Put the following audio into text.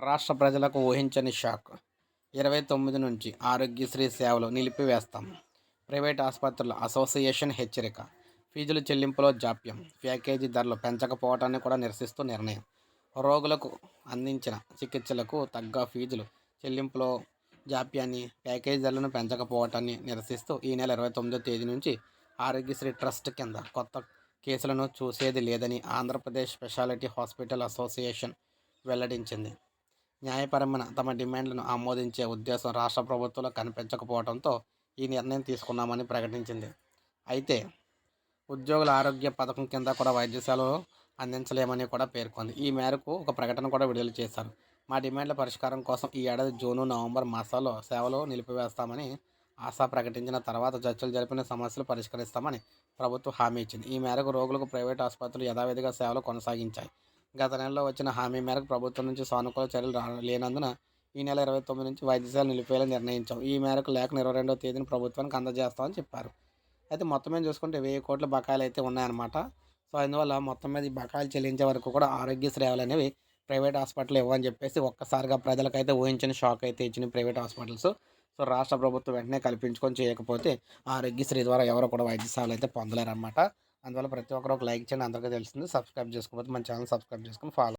రాష్ట్ర ప్రజలకు ఊహించని షాక్. ఇరవై తొమ్మిది నుంచి ఆరోగ్యశ్రీ సేవలు నిలిపివేస్తాం. ప్రైవేట్ ఆసుపత్రుల అసోసియేషన్ హెచ్చరిక. ఫీజుల చెల్లింపులో జాప్యం. ప్యాకేజీ ధరలు పెంచకపోవటాన్ని కూడా నిరసిస్తూ నిర్ణయం. రోగులకు అందించిన చికిత్సలకు తగ్గ ఫీజులు చెల్లింపులో జాప్యాన్ని ప్యాకేజీ ధరలను పెంచకపోవటాన్ని నిరసిస్తూ ఈ నెల ఇరవై తొమ్మిదో తేదీ నుంచి ఆరోగ్యశ్రీ ట్రస్ట్ కింద కొత్త కేసులను చూసేది లేదని ఆంధ్రప్రదేశ్ స్పెషాలిటీ హాస్పిటల్ అసోసియేషన్ వెల్లడించింది. న్యాయపరమైన తమ డిమాండ్లను ఆమోదించే ఉద్దేశం రాష్ట్ర ప్రభుత్వంలో కనిపించకపోవడంతో ఈ నిర్ణయం తీసుకున్నామని ప్రకటించింది. అయితే ఉద్యోగుల ఆరోగ్య పథకం కింద కూడా వైద్యశాలలు అందించలేమని కూడా పేర్కొంది. ఈ మేరకు ఒక ప్రకటన కూడా విడుదల చేశారు. మా డిమాండ్ల పరిష్కారం కోసం ఈ ఏడాది జూను నవంబర్ మాసాల్లో సేవలు నిలిపివేస్తామని ఆశా ప్రకటించిన తర్వాత చర్చలు జరిపిన సమస్యలు పరిష్కరిస్తామని ప్రభుత్వం హామీ ఇచ్చింది. ఈ మేరకు రోగులకు ప్రైవేట్ ఆసుపత్రులు యథావిధిగా సేవలు కొనసాగించాయి. గత నెలలో వచ్చిన హామీ మేరకు ప్రభుత్వం నుంచి సానుకూల చర్యలు రా లేనందున ఈ నెల ఇరవై తొమ్మిది నుంచి వైద్యశాల నిలిపేయాలని నిర్ణయించాం. ఈ మేరకు లేఖను ఇరవై రెండవ తేదీన ప్రభుత్వానికి అందజేస్తామని చెప్పారు. అయితే మొత్తం మీద చూసుకుంటే వెయ్యి కోట్ల బకాయిలు అయితే ఉన్నాయన్నమాట. సో అందువల్ల మొత్తం మీద ఈ బకాయిలు చెల్లించే వరకు కూడా ఆరోగ్య సేవలు అనేవి ప్రైవేట్ హాస్పిటల్ ఇవ్వని చెప్పేసి ఒక్కసారిగా ప్రజలకైతే ఊహించిన షాక్ అయితే ఇచ్చిన ప్రైవేట్ హాస్పిటల్స్. సో రాష్ట్ర ప్రభుత్వం వెంటనే కల్పించుకొని చేయకపోతే ఆరోగ్యశ్రీ ద్వారా ఎవరు కూడా వైద్య సేవలు అయితే పొందలేరన్నమాట. అందువల్ల ప్రతి ఒక్కరు ఒక లైక్ చేయండి. అందరికీ తెలిసింది సబ్స్క్రైబ్ చేసుకోకపోతే మన ఛానల్ సబ్స్క్రైబ్ చేసుకుని ఫాలో